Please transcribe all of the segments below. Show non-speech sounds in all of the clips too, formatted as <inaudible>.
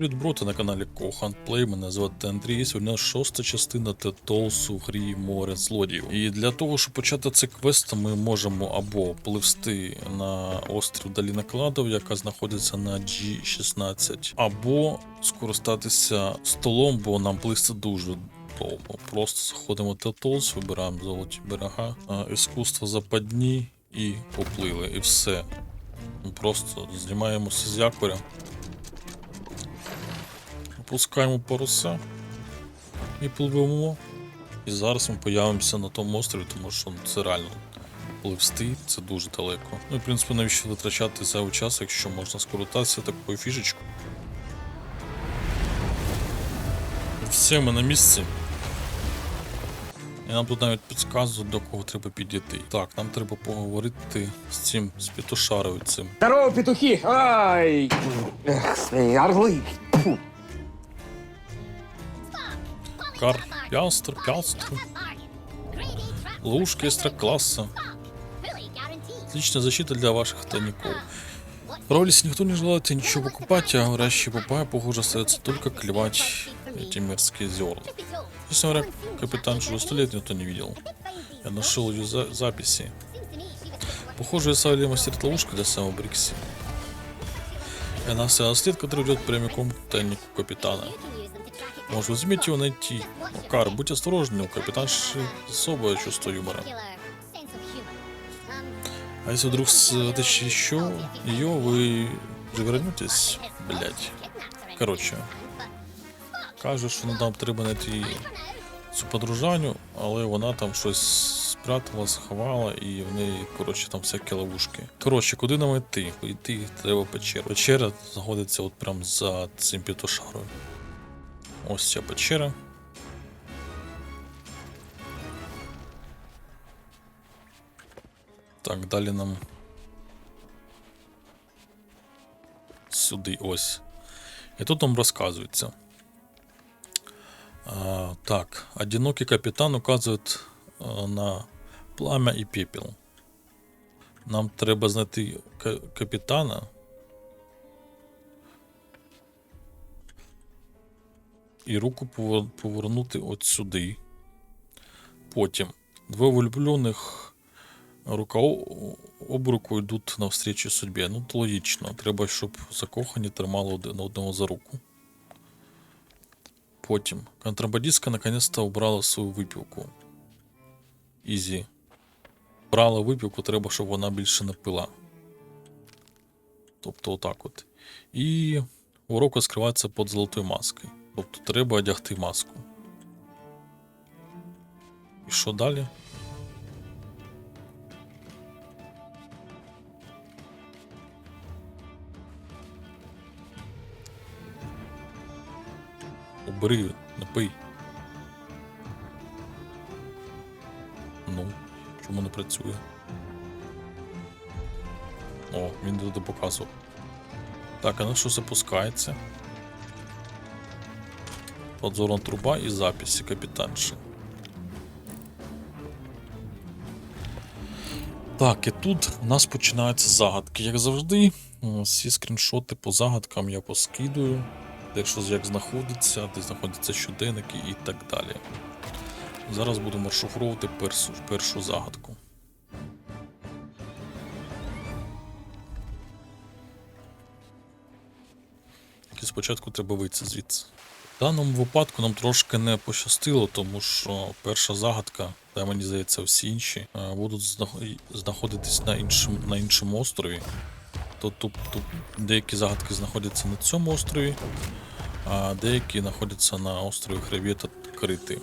Привіт, на каналі Кохан Плей. Мене звати Андрій. Сьогодні шоста частина Тетолсу в грі Море злодіїв. І для того, щоб почати цей квест, ми можемо або пливсти на острів Доліна Кладов, яка знаходиться на G16, або скористатися столом, бо нам плисти дуже довго. Просто заходимо в Тетолс, вибираємо золоті берега, а, іскусство западні і поплили. І все. Просто знімаємося з якоря. Опускаємо паруса і пливемо. І зараз ми появимося на тому острові, тому що ну, це реально пливсти, це дуже далеко. Ну і в принципі, навіщо витрачати зайвий час, якщо можна скоротатися такою фішечкою. Все, ми на місці. І нам тут навіть підказують, до кого треба підійти. Так, нам треба поговорити з цим з Петушаровим цим. Здорово, петухи! Ай! Эх, свои орлы! Кар, пястр, пястр. Ловушка экстра-класса. Отличная защита для ваших тайников. Если никто не желает ничего покупать, а говорящий папая, похоже, остается только клевать эти мерзкие зерна. Честно говоря, капитан уже сто лет никто не видел. Я нашел ее за- записи. Похоже, Савелий мастерит ловушку для самого Брикси. И она вся след, который идет прямиком к тайнику капитана. Может, возьмите его найти. Макар, будь осторожнее, у капитанши особое чувство юмора. А если вдруг вытащите еще ее, вы привернетесь, блять. Короче, каже, що нам треба знайти цю подружаню, але вона там щось спрятала, сховала, і в неї, коротше, там всякі ловушки. Коротше, куди нам йти? Йти треба в печеру. Печера знаходиться от прям за цим пітошарою. Ось ця печера. Так, далі нам. Сюди ось. І тут нам розказується. А, так, одинокий капітан указує а, на пламя і пепел. Нам треба знайти ка- капітана. І руку повернути от сюди. Потім двоє влюблених рука об руку йдуть навстрічу судьбі. Ну, то логічно. Треба, щоб закохані тримали один одного за руку. Потім контрабандистка наконец-то убрала свою випівку. Ізі. Брала випівку, треба, щоб вона більше не пила. Тобто отак от. І урок скривається під золотою маскою. Тобто треба одягти маску. І що далі? Убери, не пий. Ну, чому не працює? О, він туди показував. Так, а на що запускається? Подзорна труба і записи капітанши. Так, і тут у нас починаються загадки. Як завжди, всі скріншоти по загадкам я поскидую, де що як знаходиться, де знаходяться щоденники і так далі. Зараз будемо розшифровувати першу, першу загадку. Тільки спочатку треба вийти звідси. В даному випадку нам трошки не пощастило, тому що перша загадка, та мені здається, всі інші е, будуть знах- знаходитись на іншому, на іншому острові. Тут, тут деякі загадки знаходяться на цьому острові, а деякі знаходяться на острові Хребета Крити.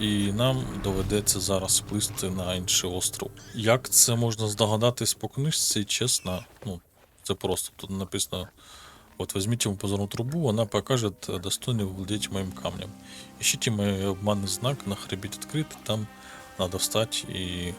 І нам доведеться зараз плисти на інший остров. Як це можна здогадатись по книжці, чесно, ну, це просто тут написано Вот возьмите ему позорную трубу, она покажет э, достойно владеть моим камнем. Ищите мой обманный знак на хребет открыт, там надо встать і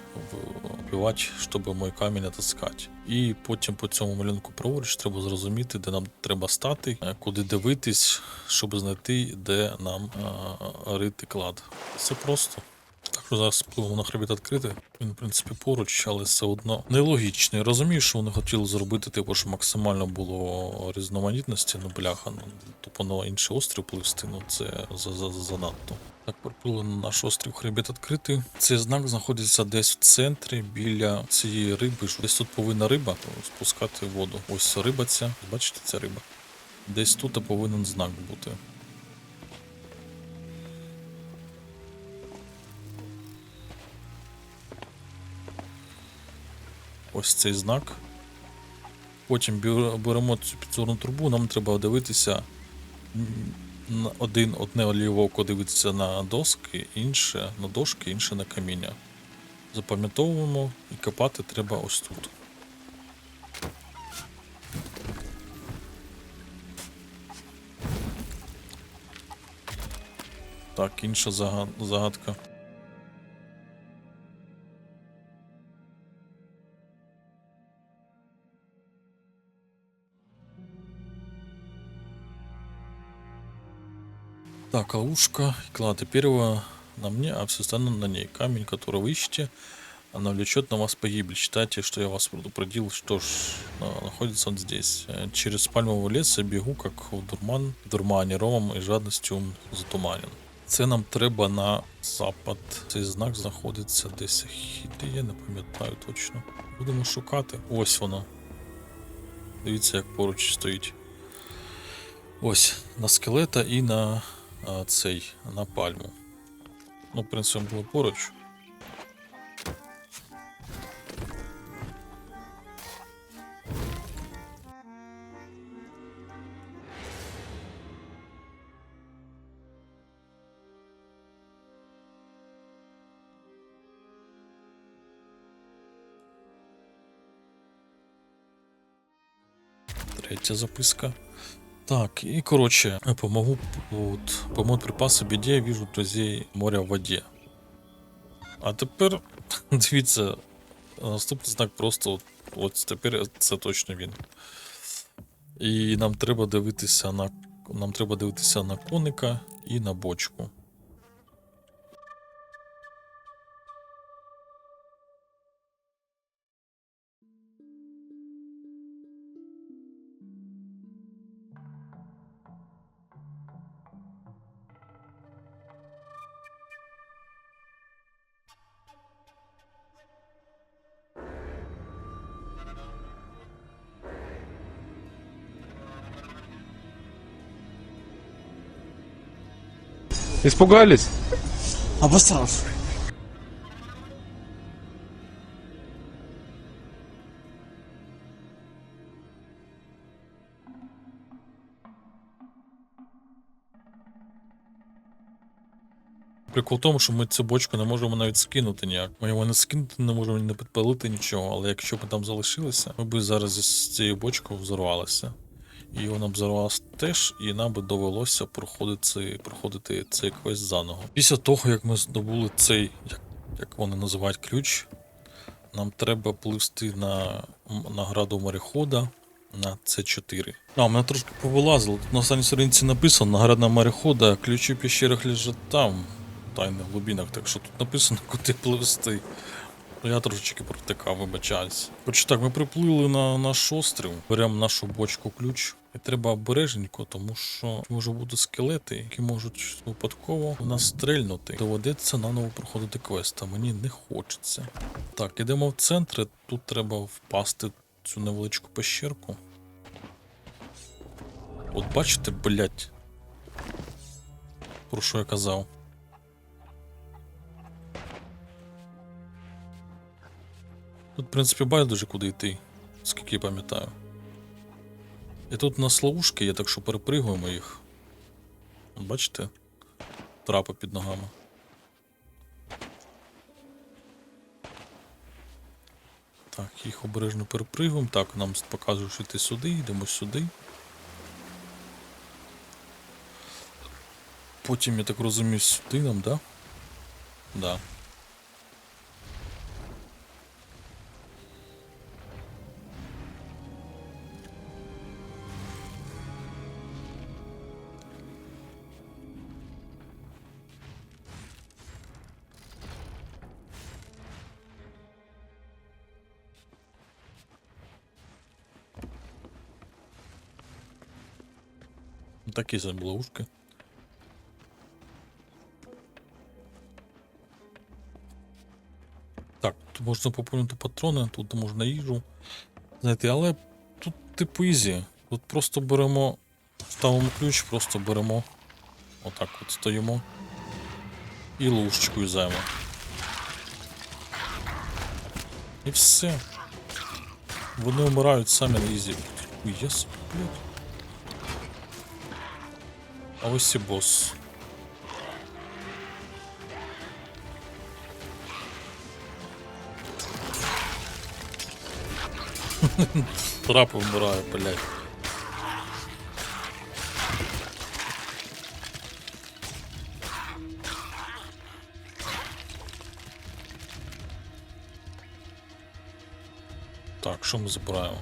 вбивати, щоб мой камінь отыскати. І потім по цьому малюнку праворуч треба зрозуміти, де нам треба стати, е, куди дивитись, щоб знайти, де нам е, рити клад. Це просто. Так що зараз пливемо на хребет відкрити. Він, в принципі, поруч, але все одно нелогічно. Я розумію, що вони хотіли зробити, типу, що максимально було різноманітності, ну бляха, ну тупо на інший острів пливсти, ну це за, за, за- занадто. Так, приплили на наш острів хребет відкритий. Цей знак знаходиться десь в центрі біля цієї риби. Десь тут повинна риба спускати воду. Ось риба ця. Бачите, ця риба? Десь тут повинен знак бути. Ось цей знак. Потім беремо цю підзорну трубу, нам треба дивитися. Один, одне ліве око дивиться на доски, інше на дошки, інше на каміння. Запам'ятовуємо і копати треба ось тут. Так, інша загадка. Так, а ушко, клады первого на мне, а все остальное на ней. Камень, который вы ищете, она влечет на вас погибель. Считайте, что я вас предупредил. Что ж, а, находится он здесь. Э, Через пальмовый лес я бегу, как в дурман, в дурмані ромом і жадністю затуманен. Це нам треба на запад. Цей знак знаходиться десь хіде, я не пам'ятаю точно. Будемо шукати. Ось воно. Дивіться, як поруч стоїть. Ось, на скелета і на а, цей, на пальму. Ну, в принципі, було поруч. Третя записка. Так, и короче, помогу вот, помочь припаси біді, я вижу друзей моря в воді. А тепер <laughs> дивіться, наступний знак просто от, от тепер це точно він. І нам треба дивитися на нам треба дивитися на коника і на бочку. Испугались? Обосрался. Прикол в тому, що ми цю бочку не можемо навіть скинути ніяк. Ми його не скинути, не можемо не підпалити нічого, але якщо б там залишилися, ми б зараз з цією бочкою взорвалися. І вона б взорвалася теж, і нам би довелося проходити проходити цей квест заново. Після того, як ми здобули цей, як, як вони називають ключ, нам треба пливсти на награду морехода на С4. А, мене трошки повилазило. Тут на останній сторінці написано награда морехода, ключі в пещерах лежать там, в тайних глибинах, так що тут написано, куди пливсти. Ну, Я трошечки протикав, вибачаюсь. Хоч так, ми приплили на наш острів, беремо нашу бочку ключ. І треба обережненько, тому що може бути скелети, які можуть випадково нас стрельнути. Доведеться наново проходити квест, а мені не хочеться. Так, ідемо в центр. Тут треба впасти цю невеличку пещерку. От бачите, блять. Про що я казав? Тут, в принципі, байдуже куди йти, скільки я пам'ятаю. І тут у нас ловушки є, так що перепригуємо їх. Бачите? Трапи під ногами. Так, їх обережно перепригуємо. Так, нам показує, що йти сюди, йдемо сюди. Потім, я так розумію, сюди нам, да? Да. Такі самі ловушки. Так, тут можна поповнити патрони, тут можна їжу знайти, але тут типу ізі. Тут просто беремо, ставимо ключ, просто беремо. Отак от стоїмо. І ловушечку юзаємо. І все. Вони вмирають самі на ізі. Єс, блядь. А ось і бос. <laughs> Трап вмирає, блядь. Так, що ми забираємо?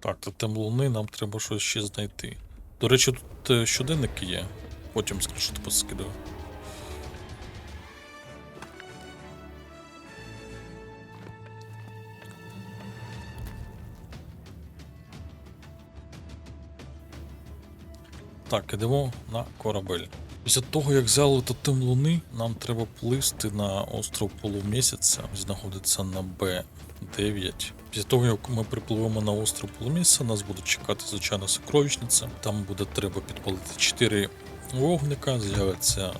Так, тотем луни, нам треба щось ще знайти. До речі, тут е, щоденники є. Потім що поскидаю. Так, ідемо на корабель. Після того, як взяли тотем луни, нам треба плисти на остров полумісяця, знаходиться на Б9. Після того, як ми припливемо на остров полумісяця, нас буде чекати звичайна сокровищниця. Там буде треба підпалити 4 вогника, з'явиться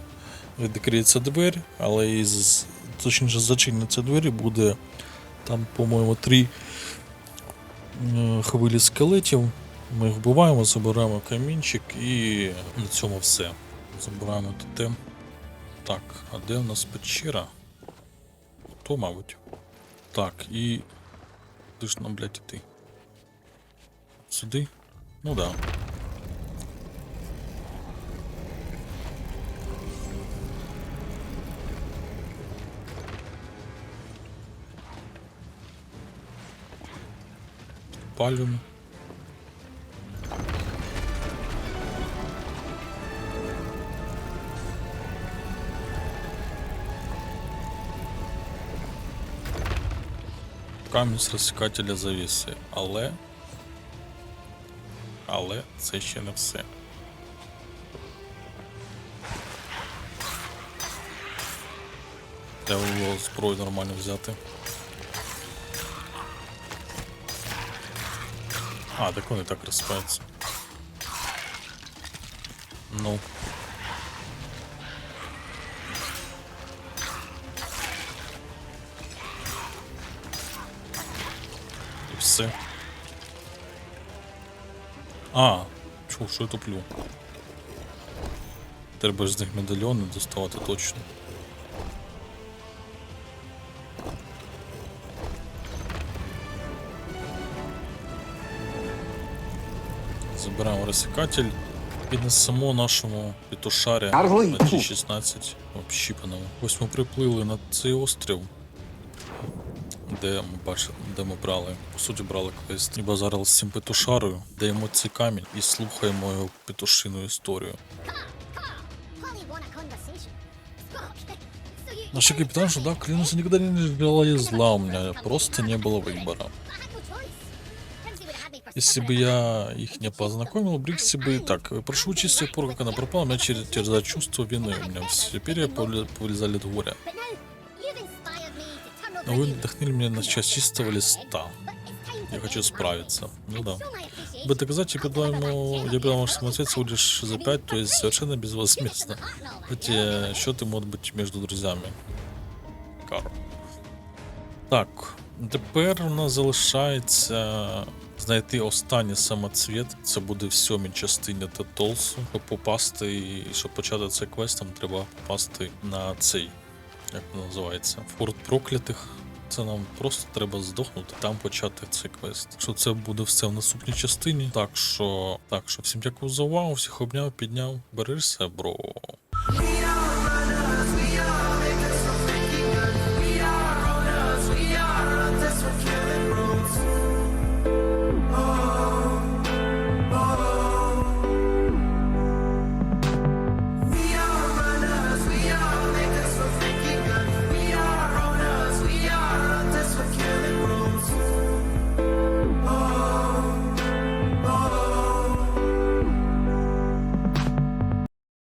відкриється двері, але із точніше зачиняться двері буде там, по-моєму, три е, хвилі скелетів. Ми їх вбиваємо, забираємо камінчик і на цьому все. Забираємо тотем. Так, а де у нас печера? То, мабуть. Так, і. Куди ж нам, блядь, іти? Сюди? Ну да. Палюємо. Камінь з розсікателя завіси, але. Але це ще не все. Треба було зброю нормально взяти. А, так вони так розпаються. Ну. І. А, чу, що я туплю? Треба ж з них медальйони доставати точно. Забираємо розсікатель і несемо нашому петушарі Арли! на G16 общіпаному. Ось ми приплили на цей острів, де ми бачили, де ми брали, по суті, брали квест. І базарили з цим петушарою, даємо цей камінь і слухаємо його петушину історію. Polly want a conversation. Spock, so you... Наша капитанша, да, клянусь, никогда не желала зла, у меня просто не было выбора. I had no choice. Pimsy would have had me for Если бы я их не познакомил, Брикси бы так. Прошу учесть с тех пор, как она пропала, меня через терзает чувство вины. У меня все перья повли- повылезали от горя. вы new вдохнули меня на часть чистого листа. But it's time to Я хочу get справиться. married. Ну да. Show my appreciation. Бы доказать, я предлагаю ему, я предлагаю ваш самоцвет всего лишь за пять, то есть совершенно безвозмездно. Эти счеты могут быть между друзьями. Карл. Так, тепер у нас залишається знайти останній самоцвіт. Це буде в сьомій частині Тетолсу. Щоб попасти і щоб почати цей квест, нам треба попасти на цей, як він називається, Форт проклятих. Це нам просто треба здохнути, там почати цей квест. Що це буде все в наступній частині. Так що, так що всім дякую за увагу, всіх обняв, підняв. Бережся, бро. We